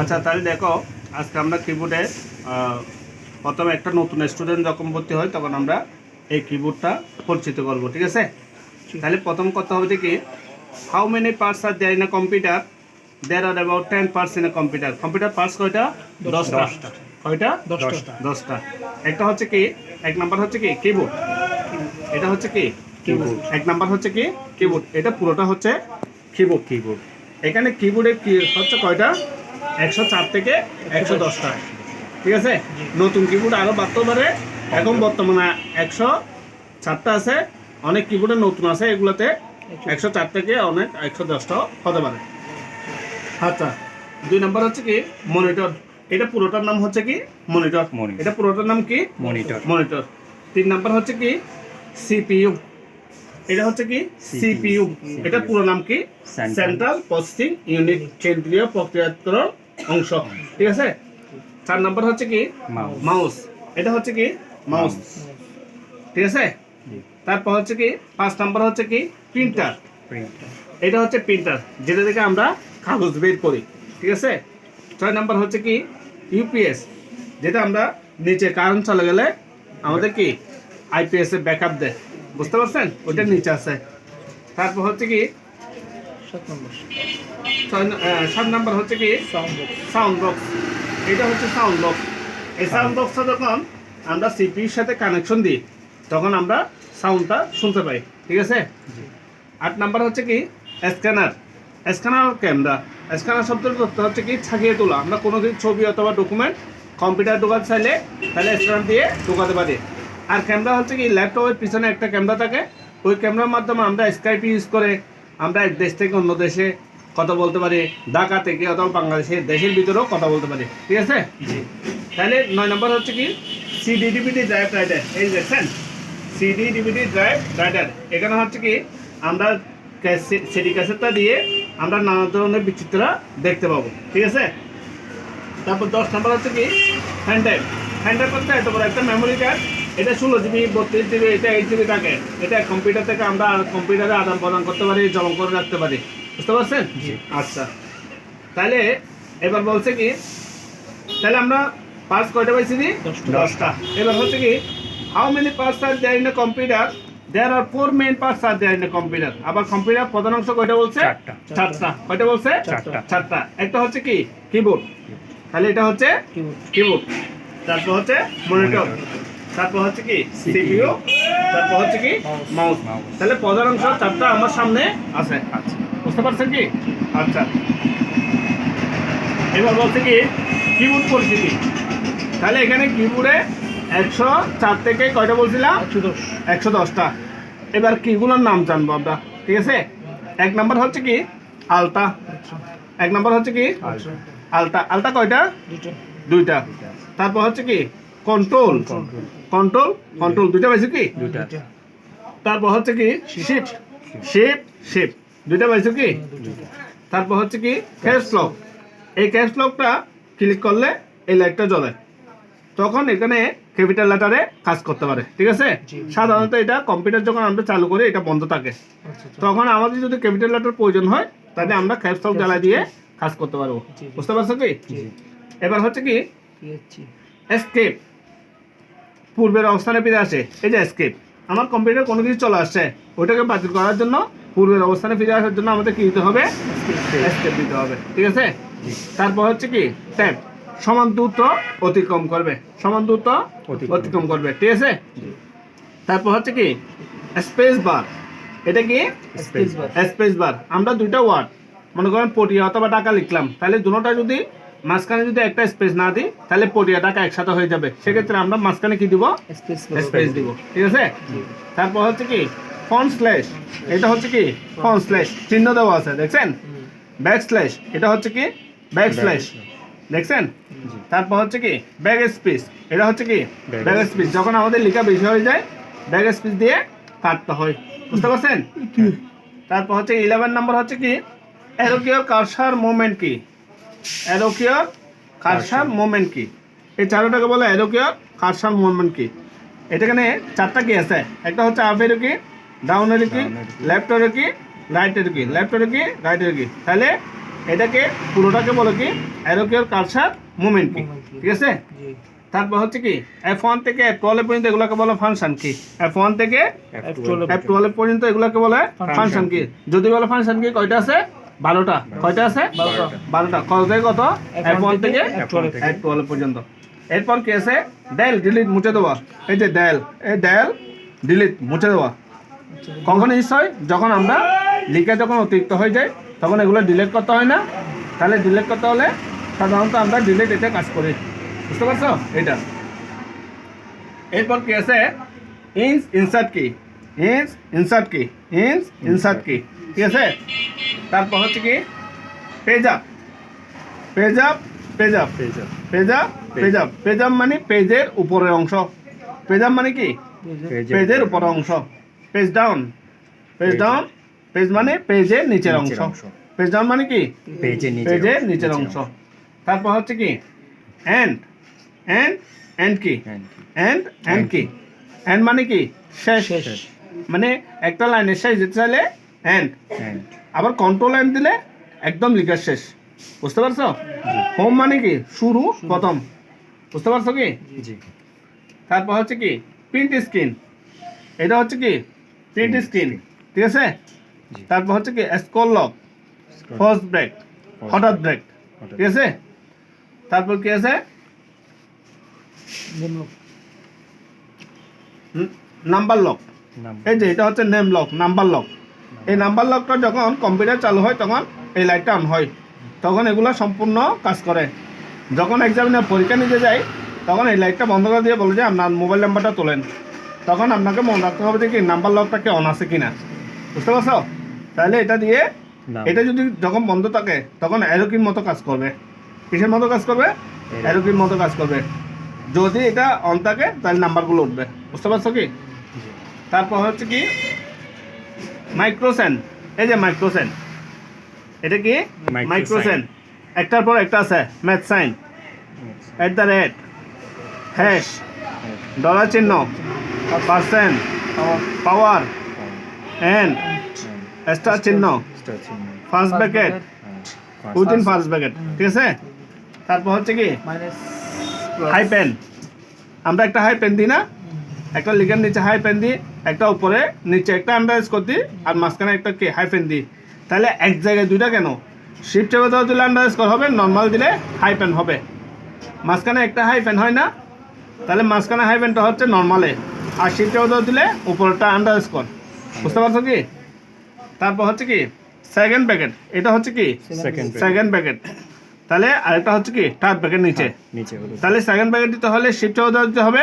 আচ্ছা তাহলে দেখো আজকে আমরা কিবোর্ডে প্রথমে একটা নতুন স্টুডেন্ট যখন ভর্তি হয় তখন আমরা এই কিবোর্ডটা পরিচিত করব ঠিক আছে? তাহলে প্রথম কথা হবে কি হাউ মেনি পার্টস আর দেয় না computer there are about ten parts in a computer computer parts কয়টা? দশটা। কয়টা? দশটা। দশটা। একটা হচ্ছে কি এক নাম্বার হচ্ছে কি কিবোর্ড এটা হচ্ছে কি Keyboard. এক নাম্বার হচ্ছে কি কিবোর্ড এটা পুরোটা হচ্ছে কিবোর্ড কিবোর্ড এখানে কিবোর্ডের কি হচ্ছে কয়টা? একশো চার থেকে একশো দশটা ঠিক আছে? নতুন কিবোর্ড আরও বাড়তে পারে। এখন বর্তমানে একশো চারটা আছে। অনেক কিবোর্ডে নতুন আছে। এগুলোতে একশো চার থেকে অনেক একশো দশটাও হতে পারে। আচ্ছা দুই নম্বর হচ্ছে কি? মনিটর এটা পুরোটার নাম হচ্ছে কি? মনিটর. এটা পুরোটার নাম কি? মনিটর মনিটর তিন নম্বর হচ্ছে কি? সিপিইউ এটা হচ্ছে কি? সিপিইউ এটা পুরো নাম কি? সেন্ট্রাল প্রসেসিং ইউনিট কেন্দ্রীয় প্রক্রিয়াকরণ অংশ ঠিক আছে? চার নাম্বার হচ্ছে কি? মাউস এটা হচ্ছে কি? মাউস ঠিক আছে? তারপর হচ্ছে কি? পাঁচ নাম্বার হচ্ছে কি? প্রিন্টার প্রিন্টার এটা হচ্ছে প্রিন্টার যেটা থেকে আমরা কাগজ বের করি। ঠিক আছে? ছয় নাম্বার হচ্ছে কি? ইউপিএস যেটা আমরা নিচে কারেন্ট চলে গেলে আমাদের কি? আইপিএস এর ব্যাকআপ দেয়। বুঝতে পারছেন? ওটা নিচে আছে। তারপর হচ্ছে কি? ছয় ন- আহ, সাত নাম্বার হচ্ছে কি? সাউন্ড বক্স এটা হচ্ছে সাউন্ড বক্স এই সাউন্ড বক্সটা যখন আমরা সিপির সাথে কানেকশন দিই তখন আমরা সাউন্ডটা শুনতে পাই। ঠিক আছে? আট নাম্বার হচ্ছে কি? স্ক্যানার স্ক্যানার ক্যামেরা স্ক্যানার শব্দের তথ্য হচ্ছে কি? ছাগিয়ে তোলা। আমরা কোনো ছবি অথবা ডকুমেন্ট কম্পিউটার ঢোকাতে চাইলে তাহলে স্ক্যানার দিয়ে ঢোকাতে পারি। আর ক্যামেরা হচ্ছে কি ল্যাপটপের পিছনে একটা ক্যামেরা থাকে। ওই ক্যামেরার মাধ্যমে আমরা স্কাইপ ইউজ করে আমরা এক দেশ থেকে অন্য দেশে কথা বলতে পারি ঢাকা থেকে অথবা বাংলাদেশের দেশের ভিতরেও কথা বলতে পারি। ঠিক আছে? জি। তাহলে নয় নম্বর হচ্ছে কি? সিডি ডিভিডি ড্রাইভ রাইডার এই দেখছেন? সিডি ডিভিডি ড্রাইভ রাইডার এখানে হচ্ছে কি? আমরা সিডি ক্যাসেটটা দিয়ে আমরা নানা ধরনের বিচিত্র দেখতে পাবো। ঠিক আছে? তারপর দশ নম্বর হচ্ছে কি? হ্যান্ড ড্রাইভ হ্যান্ড ড্রাইভ করতে এত বড় একটা মেমোরি কার্ড এটা ষোলো জিবি বত্রিশ জিবি এটা এইট জিবি থাকে। এটা কম্পিউটার থেকে আমরা কম্পিউটারে আদান প্রদান করতে পারি জমা করে রাখতে পারি। বুঝতে পারছেন? আচ্ছা। তাহলে এবার বলছে কি তাহলে আমরা পার্টস কয়টা পাইছি দি দশটা। এবার হচ্ছে কি how many parts are there in a computer there are four main parts are there in a computer আবার কম্পিউটার প্রধান অংশ কয়টা বলছে? চারটা। চারটা। কয়টা বলছে? চারটা। চারটা। একটা হচ্ছে কি? কিবোর্ড তাহলে এটা হচ্ছে কিবোর্ড তারপর হচ্ছে মনিটর তারপর হচ্ছে কি? সিপিইউ। তারপর হচ্ছে কি? মাউস. তাহলে প্রধান অংশ চারটা আমার সামনে আছে। আচ্ছা। বুঝতে পারছেন কি? আচ্ছা। এবার বলছে কি? কিবোর্ড পরিচিতি তাহলে এখানে কিবোর্ডে একশো চার থেকে কয়টা বলছিলাম? একশো দশটা। এবার কিগুলোর নাম জানব আমরা। ঠিক আছে? এক নাম্বার হচ্ছে কি? আলতা। এক নাম্বার হচ্ছে কি? আচ্ছা। আলতা। আলতা কয়টা? দুইটা। তারপর হচ্ছে কি? কন্ট্রোল কন্ট্রোল কন্ট্রোল দুইটা পাইছো কি? দুটা তারপর হচ্ছে কি? শিপ শিপ শিপ দুইটা পাইছো কি? তারপর হচ্ছে কি? ক্যাশ লক এই ক্যাশ লকটা ক্লিক করলে এই লাইটটা জ্বলে। তখন এখানে ক্যাপিটাল লেটারে কাজ করতে পারে। ঠিক আছে? সাধারণত এটা কম্পিউটার যখন আমরা চালু করি এটা বন্ধ থাকে। তখন আমাদের যদি ক্যাপিটাল লেটার প্রয়োজন হয় তাহলে আমরা ক্যাশ লক জ্বালা দিয়ে কাজ করতে পারব। বুঝতে পারছ কি? এবার হচ্ছে কি? এসকেপ পূর্বের অবস্থানে ফিরে আসে। এই যে এসকেপ আমার কম্পিউটার কোনো কিছু চলে আসছে। ওইটাকে বাতিল করার জন্য পূর্বের অবস্থানে ফিরে আসার জন্য আমাদের কি দিতে হবে? এসকেপ দিতে হবে ঠিক আছে? তারপর হচ্ছে কি? ট্যাব সমান দূরত্ব অতিক্রম করবে। সমান দূরত্ব অতিক্রম। অতিক্রম করবে ঠিক আছে? তারপর হচ্ছে কি? স্পেস বার এটা কি? স্পেস বার আমরা দুইটা ওয়ার্ড মনে করেন পটিয়া অথবা টাকা লিখলাম। তাহলে দুটোটা যদি মাঝখানে যদি একটা স্পেস না দিই তাহলে পটিয়া টাকা একসাথে হয়ে যাবে। সেক্ষেত্রে আমরা মাঝখানে কি দিব? স্পেস দিব। ঠিক আছে? তারপর হচ্ছে কি? ফন স্ল্যাশ এটা হচ্ছে কি? ফন স্ল্যাশ চিহ্ন দেওয়া আছে দেখছেন? ব্যাক স্ল্যাশ এটা হচ্ছে কি? ব্যাক স্ল্যাশ দেখছেন? তারপর হচ্ছে কি? ব্যাক স্পেস এটা হচ্ছে কি? ব্যাক স্পেস যখন আমাদের লেখা বেশি হয়ে যায় ব্যাক স্পেস দিয়ে কাটতে হয়। বুঝতে পারছেন? তারপর হচ্ছে ইলেভেন নাম্বার হচ্ছে কি? অ্যারোকিওর কারসার মুভমেন্ট কি? অ্যারোকিওর কারসার মুভমেন্ট কি এই চারোটাকে বলে অ্যারোকিওর কারসার মুভমেন্ট কি এটাখানে চারটা কি আছে? একটা হচ্ছে up arrow key down arrow key Down arrow key, left arrow key রাইটের কি লেফটের কি রাইটের কি তাহলে এটাকে পুরোটাকে বলে কি? অ্যারোকিওর কালচার মুভমেন্ট কি ঠিক আছে? জি। তারপর হচ্ছে কি? এফ ওয়ান থেকে এফ টুয়েলভ পর্যন্ত এগুলোকে বলে ফাংশন কি এফ ওয়ান থেকে F12 এফ টুয়েলভ পর্যন্ত এগুলোকে বলে ফাংশন কি যদি বলে ফাংশন কি কয়টা আছে? বারোটা? কয়টা আছে? বারোটা। কত? থেকে? কত এফ ওয়ান থেকে। F12 এফ টুয়েলভ পর্যন্ত। এরপর কি আছে? ডেল ডিলিট মুছে দেওয়া। এই যে ডেল এই ডেল ডিলিট মুছে দেওয়া। কখন ইস হয়? যখন আমরা লিখে যখন অতিরিক্ত হয়ে যায় তখন এগুলো ডিলিট করতে হয় না। তাহলে ডিলিট করতে হলে সাধারণত আমরা ডিলিট এটা কাজ করি। বুঝতে পারছ? এটা এরপর কি আছে? Ins insert key ins insert key ins insert key? ঠিক আছে? তারপর হচ্ছে কি? Page up page up page up page up page up page up মানে পেজের উপরের অংশ। পেজ আপ মানে কি? পেজের উপর অংশ। Page down. Page down page মানে পেজের নিচের অংশ। পেজ ডাউন মানে কি? পেজের নিচের অংশ তারপর হচ্ছে কি? End. End end key? End end key? End মানে কি? শেষ। শেষ। মানে একটা লাইনের শেষ যেতে চাইলে হ্যান্ড আবার কন্ট্রোল এন্ড দিলে একদম লিখার শেষ। বুঝতে পারছ? হোম মানে কি? শুরু প্রথম। বুঝতে পারছ কি? জি। তারপর হচ্ছে কি? প্রিন্ট স্ক্রিন এটা হচ্ছে কি? প্রিন্ট স্ক্রিন ঠিক আছে? তারপর হচ্ছে কি? স্কল লক ফার্স্ট ব্রেক হঠাৎ ব্রেক ঠিক আছে? তারপর কি আছে? নাম্বার লক এই যে এটা হচ্ছে নেম লক নাম্বার লক এই নাম্বার লকটা যখন কম্পিউটার চালু হয় তখন এই লাইটটা অন হয়। তখন এগুলো সম্পূর্ণ কাজ করে। যখন এক্সামিনার পরীক্ষা নিতে যায় তখন এই লাইটটা বন্ধ করে দিয়ে বলে যে আপনার মোবাইল নাম্বারটা তোলেন। তখন আপনাকে মনে রাখতে হবে যে কি নাম্বার লকটাকে অন আছে কিনা। বুঝতে পারছ? তাহলে এটা দিয়ে এটা যদি যখন বন্ধ থাকে তখন অ্যারোকির মতো কাজ করবে। কিসের মতো কাজ করবে? অ্যারোকির মতো কাজ করবে। যদি এটা অন থাকে তাহলে নাম্বারগুলো উঠবে। বুঝতে পারছ কি? তারপর হচ্ছে কি? মাইক্রোসেন এই যে মাইক্রোসেন এটা কি? মাইক্রোসেন একটার পর একটা আছে math sign at the rate hash dollar চিহ্ন। পার্সেন্ট পাওয়ার এন্ড স্টার চিহ্ন। First bracket within first bracket ঠিক আছে? তারপর হচ্ছে কি? হাই পেন আমরা একটা হাই পেন দিই না? একটা লিখের নিচে হাই পেন দিই একটা উপরে নিচে একটা আন্ডারস করে দিই আর মাঝখানে একটা কি হাই পেন দিই তাহলে এক জায়গায় দুইটা কেন? শিফট চেপে দেওয়া দিলে আন্ডারস কর হবে নর্মাল দিলে হাই পেন হবে। মাঝখানে একটা হাই পেন হয় না তাহলে মাঝখানে হাই পেনটা হচ্ছে নর্মালে আর শিফট চেপে দেওয়া দিলে উপরটা আন্ডারস কর বুঝতে পারছ কি? তারপর হচ্ছে কি সেকেন্ড প্যাকেট এটা হচ্ছে কি? সেকেন্ড প্যাকেট তাহলে আরেকটা হচ্ছে কি থার্ড প্যাকেট নিচে। নিচে। তাহলে সেকেন্ড প্যাকেট দিতে হলে শিফট চেপে দিতে হবে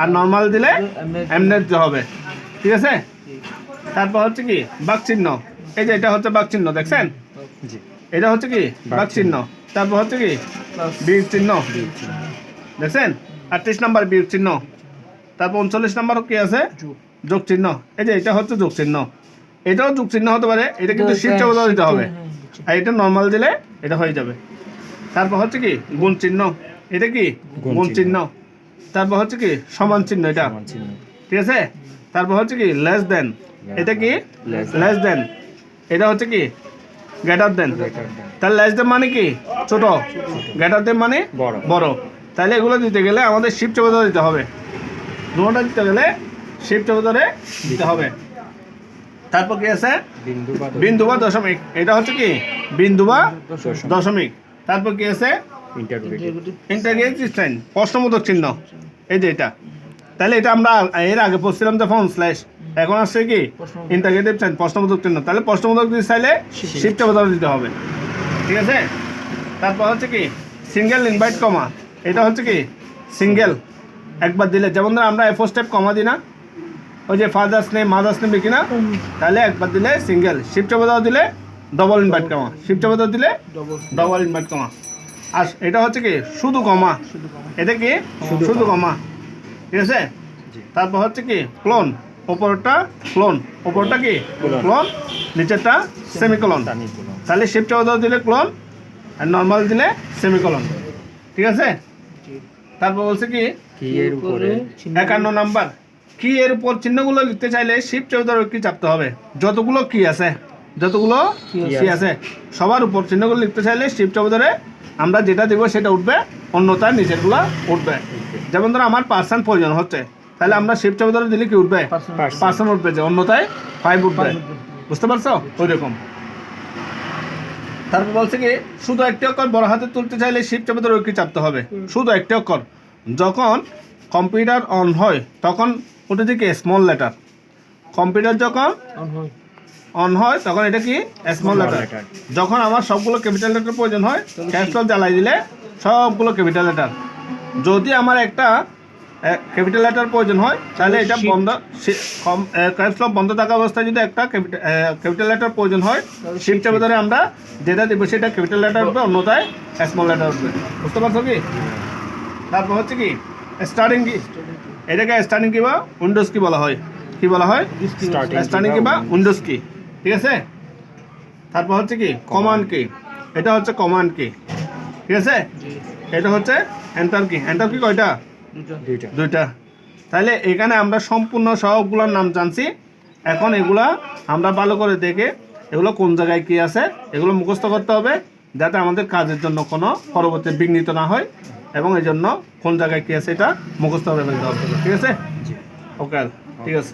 আর নর্মাল দিলে এমনি দিতে হবে। ঠিক আছে? তারপর হচ্ছে কি? বাক চিহ্ন এই যে এটা হচ্ছে বাক চিহ্ন দেখছেন এটা হচ্ছে কি? বাক চিহ্ন তারপর হচ্ছে কি? বিয়োগ চিহ্ন দেখছেন? আটত্রিশ নাম্বার বিয়োগ চিহ্ন তারপর উনচল্লিশ নাম্বার কি আছে? যোগ। চিহ্ন এই যে এটা হচ্ছে যোগ চিহ্ন এটাও যোগ চিহ্ন হতে পারে। এটা কিন্তু শিফট দিতে হবে। আর এটা নর্মাল দিলে এটা হয়ে যাবে। তারপর হচ্ছে কি? গুণ চিহ্ন এটা কি? গুণ চিহ্ন। তারপর হচ্ছে কি সমান চিহ্ন এটা। ঠিক আছে? তারপর হচ্ছে কি লেস দেন এটা কি? লেস দেন এটা হচ্ছে কি গ্রেটার দেন তাহলে লেস দেন মানে কি? ছোট। গ্রেটার দেন মানে বড়। বড়। তাহলে এগুলো দিতে গেলে আমাদের শিফট চেপে দিতে হবে। দুটোটা দিতে গেলে শিফট চেপে দিতে হবে। তারপর কি আছে? বিন্দু বা দশমিক। এটা হচ্ছে কি? বিন্দু বা। দশমিক। তারপর কি আছে? ইন্টারগ্রেটিভ প্রশ্নবোধক চিহ্ন। এই যে এটা। তাহলে এটা আমরা এর আগে পড়ছিলাম যে ফোন স্ল্যাশ এখন আসছে কি। ইন্টারগ্রেটিভ সাইন প্রশ্নবোধক চিহ্ন। তাহলে প্রশ্নবোধক দিতে চাইলে শিফটে বদল দিতে হবে। ঠিক আছে? তারপর হচ্ছে কি? সিঙ্গেল ইনভাইট কমা এটা হচ্ছে কি? সিঙ্গেল একবার দিলে। যেমন ধর আমরা এফো স্টেপ কমা দিই না। ওই যে ফাদার্স নেম মাদার্স নেম লিখি না। তাহলে একবার দিলে সিঙ্গেল শিফটে বদল দিলে ডবল ইনভাইট কমা শিফটে বদল দিলে ডবল ডবল ইনভার্ট কমা আর এটা হচ্ছে কি শুধু কমা। এটা কি? শুধু কমা। ঠিক আছে? তারপর হচ্ছে কি ক্লোন ওপরটা ক্লোন ওপরটা কি. ক্লোন নিচেরটা সেমিকলন তাহলে শিফট অর্ডার দিলে ক্লোন আর নর্মাল দিলে সেমিকলন ঠিক আছে? তারপর বলছে কি কি এর উপরে? একান্ন নাম্বার। কি এর উপর চিহ্নগুলো লিখতে চাইলে শিফট চৌদ্দ কি চাপতে হবে। যতগুলো কি আছে যতগুলো কি আছে? সবার উপর চিহ্নগুলো লিখতে চাইলে শিফট চাপ ধরে আমরা যেটা দেবো সেটা উঠবে অন্যতার নিচেরগুলো উঠবে। যেমন ধরো আমার পার্সেন্ট প্রয়োজন হচ্ছে তাহলে আমরা শিফট চাপ ধরে দিলে কি উঠবে? পার্সেন্ট উঠবে। যে অন্যতায় ফাইভ উঠবে। বুঝতে পারছ? ওই রকম তারপর বলছে কি শুধু একটি অক্ষর বড় হাতে তুলতে চাইলে শিফট ধরে কি চাপতে হবে? শুধু একটি অক্ষর। যখন কম্পিউটার অন হয় তখন ওটা কি স্মল লেটার কম্পিউটার যখন অন হয়। তখন এটা কি? স্মল লেটার যখন আমার সবগুলো ক্যাপিটাল লেটার প্রয়োজন হয় ক্যাপসুল জ্বালাই দিলে সবগুলো ক্যাপিটাল লেটার যদি আমার একটা ক্যাপিটাল লেটার প্রয়োজন হয় তাহলে এটা বন্ধ ক্যাপসুল বন্ধ থাকা অবস্থায় যদি একটা ক্যাপিটাল লেটার প্রয়োজন হয় শিফট চাপে ধরে আমরা যেটা দেবো সেটা ক্যাপিটাল লেটার উঠবে অন্যথায় স্মল লেটার উঠবে। বুঝতে পারছ কি? তারপর হচ্ছে কি? স্টার্টিং কি? এটাকে স্টার্টিং কি বা? উইন্ডোজ কি বলা হয়? কি বলা হয়? স্টার্টিং কি বা উইন্ডোজ কি? ঠিক আছে? তারপর হচ্ছে কি? কমান্ড কি এটা হচ্ছে কমান্ড কি ঠিক আছে? এটা হচ্ছে এন্টার কি এন্টার কি কয়টা? দুইটা। দুইটা। তাহলে এখানে আমরা সম্পূর্ণ সবগুলোর নাম জানছি। এখন এগুলা আমরা ভালো করে দেখে এগুলো কোন জায়গায় কি আছে এগুলো মুখস্থ করতে হবে যাতে আমাদের কাজের জন্য কোনো পরবর্তী বিঘ্নিত না হয় এবং এই জন্য কোন জায়গায় কি আছে এটা মুখস্থ ফেলতে হবে। ঠিক আছে? ওকে ঠিক আছে।